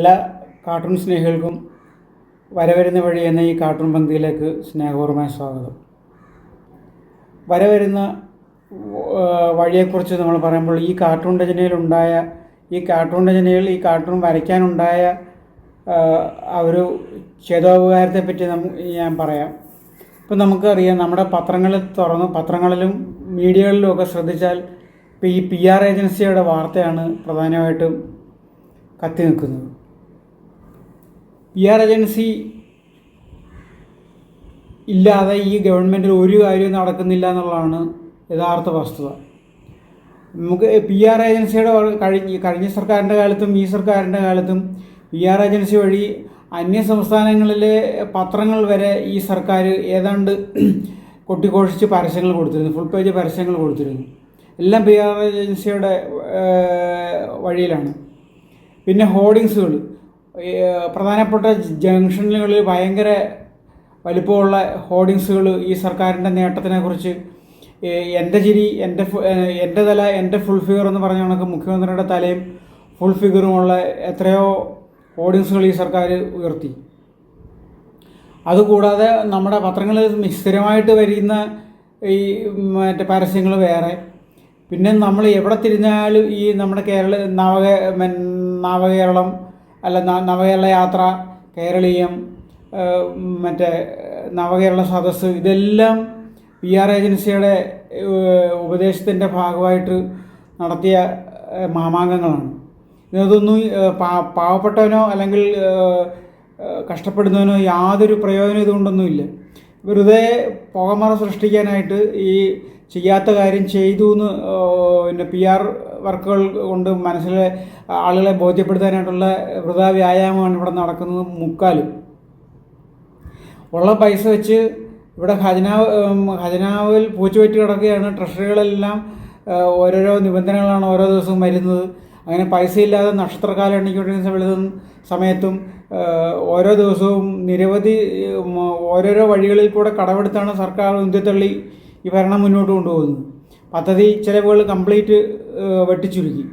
എല്ലാ കാർട്ടൂൺ സ്നേഹികൾക്കും വരവരുന്ന വഴി എന്ന ഈ കാർട്ടൂൺ പങ്ക്തിയിലേക്ക് സ്നേഹപൂർവമായ സ്വാഗതം. വരവരുന്ന വഴിയെക്കുറിച്ച് നമ്മൾ പറയുമ്പോൾ ഈ കാർട്ടൂൺ രചനയിലുണ്ടായ ഈ കാർട്ടൂൺ രചനയിൽ ഈ കാർട്ടൂൺ വരയ്ക്കാനുണ്ടായ ആ, ഒരു ചേതോപകാരത്തെ പറ്റി ഞാൻ പറയാം. ഇപ്പം നമുക്കറിയാം നമ്മുടെ പത്രങ്ങളിൽ തുറന്ന് പത്രങ്ങളിലും മീഡിയകളിലും ഒക്കെ ശ്രദ്ധിച്ചാൽ ഇപ്പോൾ ഈ പി ആർ ഏജൻസിയുടെ വാർത്തയാണ് പ്രധാനമായിട്ടും കത്തി നിൽക്കുന്നത്. പി ആർ ഏജൻസി ഇല്ലാതെ ഈ ഗവൺമെന്റിൽ ഒരു കാര്യവും നടക്കുന്നില്ല എന്നുള്ളതാണ് യഥാർത്ഥ വസ്തുത. നമുക്ക് പി ആർ ഏജൻസിയുടെ കഴിഞ്ഞ കഴിഞ്ഞ സർക്കാരിന്റെ കാലത്തും ഈ സർക്കാരിന്റെ കാലത്തും പി ആർ ഏജൻസി വഴി അന്യ സംസ്ഥാനങ്ങളിലെ പത്രങ്ങൾ വരെ ഈ സർക്കാർ ഏതാണ്ട് കൊട്ടിഘോഷിച്ച് പരസ്യങ്ങൾ കൊടുത്തിരുന്നു. ഫുൾ പേജ് പരസ്യങ്ങൾ കൊടുത്തിരുന്നു. എല്ലാം പി ആർ ഏജൻസിയുടെ വഴിയിലാണ്. പിന്നെ ഹോർഡിങ്സുകൾ പ്രധാനപ്പെട്ട ജംഗ്ഷനുകളിൽ ഭയങ്കര വലിപ്പമുള്ള ഹോർഡിങ്സുകൾ ഈ സർക്കാരിന്റെ നേട്ടത്തിനെക്കുറിച്ച് കുറിച്ച് എന്റെ ചിരി എന്റെ എന്റെ തല എന്റെ ഫുൾ ഫിഗർ എന്ന് പറഞ്ഞ കണക്ക് മുഖ്യമന്ത്രിയുടെ തലയും ഫുൾ ഫിഗറുമുള്ള എത്രയോ ഹോർഡിങ്സുകൾ ഈ സർക്കാർ ഉയർത്തി. അതുകൂടാതെ നമ്മുടെ പത്രങ്ങളിൽ സ്ഥിരമായിട്ട് വരുന്ന ഈ മറ്റേ പരസ്യങ്ങൾ വേറെ. പിന്നെ നമ്മൾ എവിടെ തിരിഞ്ഞാലും ഈ നമ്മുടെ കേരള നവക നവകേരളം അല്ല നവകേരള യാത്ര കേരളീയം മറ്റേ നവകേരള സദസ്സ് ഇതെല്ലാം പി ആർ ഏജൻസിയുടെ ഉപദേശത്തിന്റെ ഭാഗമായിട്ട് നടത്തിയ മാമാങ്കങ്ങളാണ്. ഇതൊന്നും പാവപ്പെട്ടവനോ അല്ലെങ്കിൽ കഷ്ടപ്പെടുന്നവനോ യാതൊരു പ്രയോജനം ഇതുകൊണ്ടൊന്നുമില്ല. വെറുതെ പുകമറ സൃഷ്ടിക്കാനായിട്ട് ഈ ചെയ്യാത്ത കാര്യം ചെയ്തു എന്ന് പിന്നെ പി ആർ വർക്കുകൾ കൊണ്ട് മനസ്സിലെ ആളുകളെ ബോധ്യപ്പെടുത്താനായിട്ടുള്ള വൃതാ വ്യായാമമാണ് ഇവിടെ നടക്കുന്നത് മുക്കാലും. ഉള്ള പൈസ വെച്ച് ഇവിടെ ഖജനാവ് ഖജനാവിൽ പൂച്ചുപറ്റി കിടക്കുകയാണ്. ട്രഷറികളെല്ലാം ഓരോരോ നിബന്ധനകളാണ് ഓരോ ദിവസവും വരുന്നത്. അങ്ങനെ പൈസ ഇല്ലാതെ നക്ഷത്രക്കാലം എണ്ണിക്കൊണ്ടിരിക്കുന്ന സമയത്തും ഓരോ ദിവസവും നിരവധി ഓരോരോ വഴികളിൽ കൂടെ കടമെടുത്താണ് സർക്കാർ ഉന്തിത്തള്ളി ഈ ഭരണം മുന്നോട്ട് കൊണ്ടുപോകുന്നത്. പദ്ധതി ചിലവുകൾ കംപ്ലീറ്റ് വെട്ടിച്ചുരുക്കി.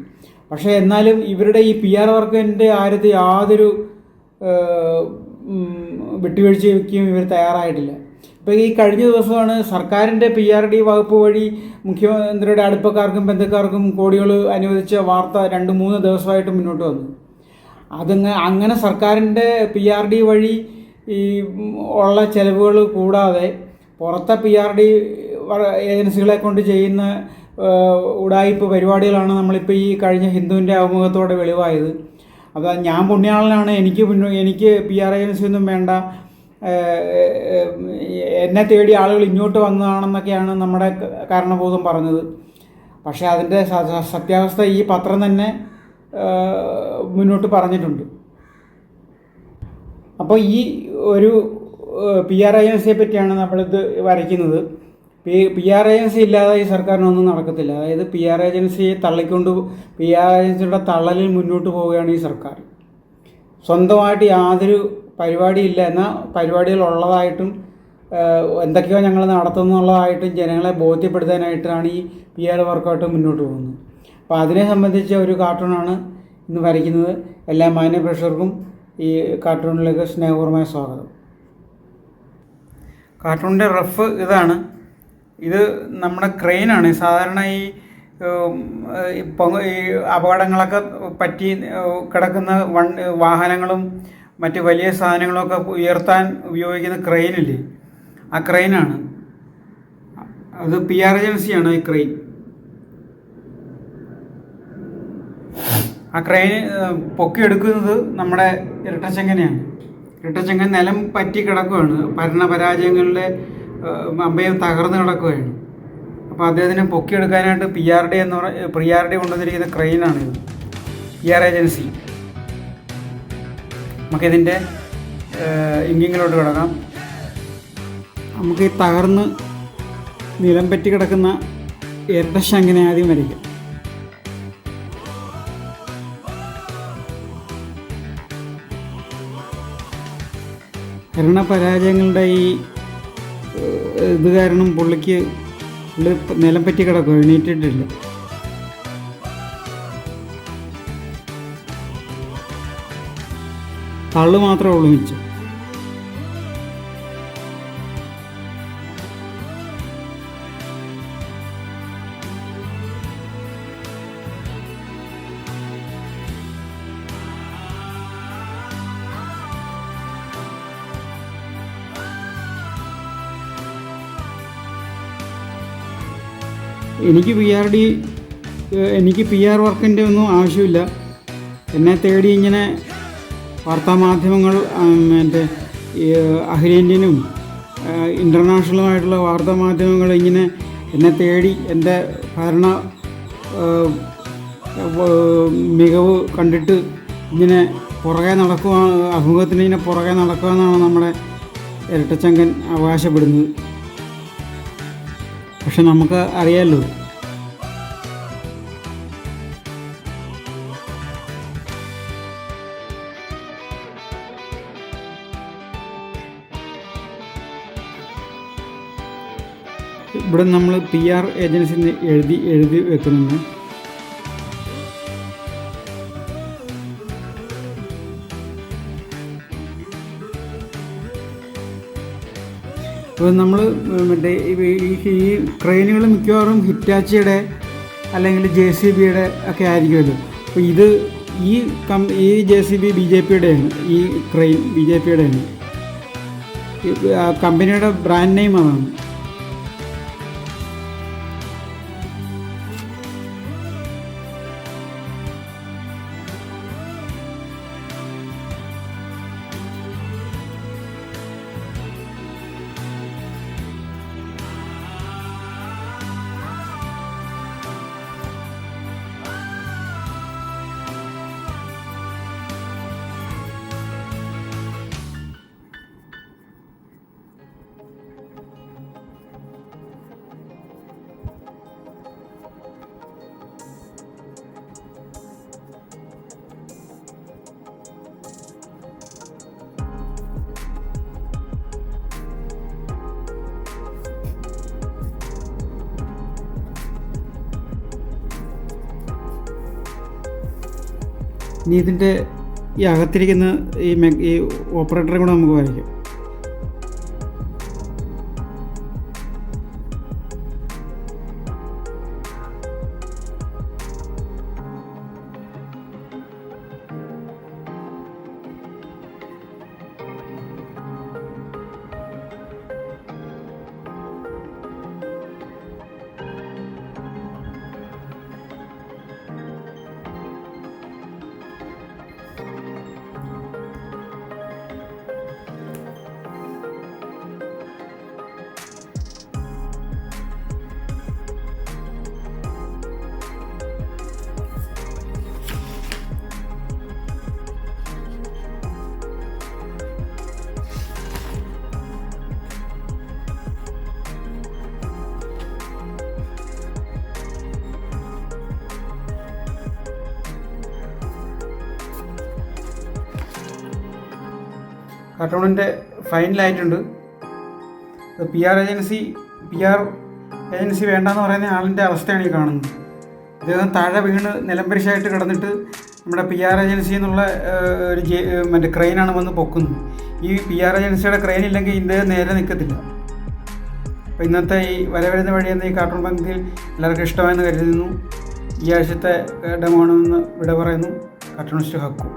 പക്ഷേ എന്നാലും ഇവരുടെ ഈ പി ആർ വർക്കിന്റെ കാര്യത്തിൽ യാതൊരു വിട്ടുവീഴ്ചയ്ക്കും ഇവർ തയ്യാറായിട്ടില്ല. ഇപ്പോൾ ഈ കഴിഞ്ഞ ദിവസമാണ് സർക്കാരിന്റെ പി ആർ ഡി വകുപ്പ് വഴി മുഖ്യമന്ത്രിയുടെ അടുപ്പക്കാർക്കും ബന്ധുക്കാർക്കും കോടികൾ അനുവദിച്ച വാർത്ത രണ്ട് മൂന്ന് ദിവസമായിട്ട് മുന്നോട്ട് വന്നു. അതങ്ങ് അങ്ങനെ സർക്കാരിന്റെ പി ആർ ഡി വഴി ഈ ഉള്ള ചിലവുകൾ കൂടാതെ പുറത്തെ പി ആർ ഡി ഏജൻസികളെ കൊണ്ട് ചെയ്യുന്ന ഉഡായിപ്പ് പരിപാടികളാണ് നമ്മളിപ്പോൾ ഈ കഴിഞ്ഞ ഹിന്ദുവിന്റെ അഭിമുഖത്തോടെ വെളിവായത്. അപ്പോൾ ഞാൻ പുണ്യാളനാണ് എനിക്ക് എനിക്ക് പി ആർ ഏജൻസി ഒന്നും വേണ്ട. എന്നെ തേടി ആളുകൾ ഇങ്ങോട്ട് വന്നതാണെന്നൊക്കെയാണ് നമ്മുടെ കാരണബോധം പറഞ്ഞത്. പക്ഷേ അതിന്റെ സത്യാവസ്ഥ ഈ പത്രം തന്നെ മുന്നോട്ട് പറഞ്ഞിട്ടുണ്ട്. അപ്പോൾ ഈ ഒരു പി ആർ ഏജൻസിയെ പറ്റിയാണ് നമ്മളിത് വരയ്ക്കുന്നത്. പി ആർ ഏജൻസി ഇല്ലാതെ ഈ സർക്കാരിനൊന്നും നടക്കത്തില്ല. അതായത് പി ആർ ഏജൻസിയെ തള്ളിക്കൊണ്ട് പി ആർ ഏജൻസിയുടെ തള്ളലിൽ മുന്നോട്ട് പോവുകയാണ് ഈ സർക്കാർ. സ്വന്തമായിട്ട് യാതൊരു പരിപാടിയില്ല എന്നാൽ ഏഹ്, എന്തൊക്കെയോ ഞങ്ങൾ നടത്തുന്നുള്ളതായിട്ടും ജനങ്ങളെ ബോധ്യപ്പെടുത്താനായിട്ടാണ് ഈ പി ആർ വർക്കൗട്ട് മുന്നോട്ട് പോകുന്നത്. അപ്പോൾ അതിനെ സംബന്ധിച്ച ഒരു കാർട്ടൂണാണ് ഇന്ന് വരയ്ക്കുന്നത്. എല്ലാ മാന്യ പ്രേക്ഷകർക്കും ഈ കാർട്ടൂണിലേക്ക് സ്നേഹപൂർവമായ സ്വാഗതം. കാർട്ടൂണിന്റെ റഫ് ഇതാണ്. ഇത് നമ്മുടെ ക്രെയിനാണ്. സാധാരണ ഈ ഈ അപകടങ്ങളൊക്കെ പറ്റി കിടക്കുന്ന വൺ വാഹനങ്ങളും മറ്റ് വലിയ സാധനങ്ങളൊക്കെ ഉയർത്താൻ ഉപയോഗിക്കുന്ന ക്രെയിനില്ലേ? ആ ക്രെയിനാണ്. അത് പി ആർ ഏജൻസിയാണ് ഈ ക്രെയിൻ. ആ ക്രെയിൻ പൊക്കിയെടുക്കുന്നത് നമ്മുടെ ഇരട്ടച്ചെങ്ങനെയാണ്. ഇരട്ടച്ചെങ്ങൻ നിലം പറ്റി കിടക്കുകയാണ് ഭരണപരാജയങ്ങളുടെ അമ്പയം തകർന്ന് കിടക്കുകയാണ്. അപ്പോൾ അദ്ദേഹത്തിനെ പൊക്കിയെടുക്കാനായിട്ട് പി ആർ ഡി എന്ന് പറയുന്നത് പി ആർ ഡി കൊണ്ടുവന്നിരിക്കുന്ന ക്രെയിനാണ് പി ആർ ഏജൻസി നമുക്കിതിന്റെ ഇങ്കിങ്ങിലോട്ട് കിടക്കാം. നമുക്ക് ഈ തകർന്ന് നിലം പറ്റി കിടക്കുന്ന ഇരട്ടശങ്കിനെ ആദ്യം വരയ്ക്കാം. ഭരണപരാജയങ്ങളുടെ ഈ ഇത് കാരണം പുള്ളിക്ക് പുള്ളി നിലം പറ്റി കിടക്കും എണീറ്റിട്ടില്ല. തള്ളു മാത്രമേ ഉള്ളൂ മിച്ചം. എനിക്ക് പി ആർ ഡി എനിക്ക് പി ആർ വർക്കിന്റെ ഒന്നും ആവശ്യമില്ല. എന്നെ തേടി ഇങ്ങനെ വാർത്താമാധ്യമങ്ങൾ മറ്റേ അഖിലേന്ത്യനും ഇന്റർനാഷണലുമായിട്ടുള്ള വാർത്താമാധ്യമങ്ങൾ ഇങ്ങനെ എന്നെ തേടി എന്റെ ഭരണ മികവ് കണ്ടിട്ട് ഇങ്ങനെ പുറകെ നടക്കുക അഭിമുഖത്തിന് ഇങ്ങനെ പുറകെ നടക്കുക എന്നാണ് നമ്മുടെ ഇരട്ടച്ചങ്കൻ അവകാശപ്പെടുന്നത്. പക്ഷെ നമുക്ക് അറിയാമല്ലോ ഇവിടെ നമ്മൾ പി ആർ ഏജൻസി എഴുതി എഴുതി വെക്കുന്നുണ്ട്. ഇപ്പോൾ നമ്മൾ മറ്റേ ഈ- ക്രെയിനുകൾ മിക്കവാറും ഹിറ്റാച്ചിയുടെ അല്ലെങ്കിൽ ജെ സി ബിയുടെ ഒക്കെ ആയിരിക്കുമല്ലോ. അപ്പോൾ ഇത് ഈ കം ഈ J C B B J പിയുടെയാണ്. ഈ ക്രെയിൻ ബി ജെ പിയുടെയാണ്. കമ്പനിയുടെ ബ്രാൻഡ് നെയിം അതാണ്. ഇനി ഇതിന്റെ ഈ അകത്തിരിക്കുന്ന ഈ ഈ ഓപ്പറേറ്ററെ കൂടെ നമുക്ക് വരയ്ക്കാം കാർട്ടൂണിന്റെ ഫൈനലായിട്ടുണ്ട്. P R agency P R agency വേണ്ടെന്ന് പറയുന്ന ആളിന്റെ അവസ്ഥയാണ് ഈ കാണുന്നത്. അദ്ദേഹം താഴെ വീണ് നിലംപരിശായിട്ട് കിടന്നിട്ട് നമ്മുടെ പി ആർ ഏജൻസി എന്നുള്ള ഒരു മറ്റേ ക്രെയിനാണ് വന്ന് പൊക്കുന്നത്. ഈ പി ആർ ഏജൻസിയുടെ ക്രെയിൻ ഇല്ലെങ്കിൽ ഇദ്ദേഹം നേരെ നിൽക്കത്തില്ല. അപ്പോൾ ഇന്നത്തെ ഈ വരവരുന്ന വഴി എന്ന ഈ കാർട്ടൂൺ പങ്ക്തിയിൽ എല്ലാവർക്കും ഇഷ്ടമായെന്ന് കരുതുന്നു. ഈ ആഴ്ചത്തെ ഡെമോണെന്ന് വിട പറയുന്നു. കാർട്ടൂണിസ്റ്റ് ഹക്കു.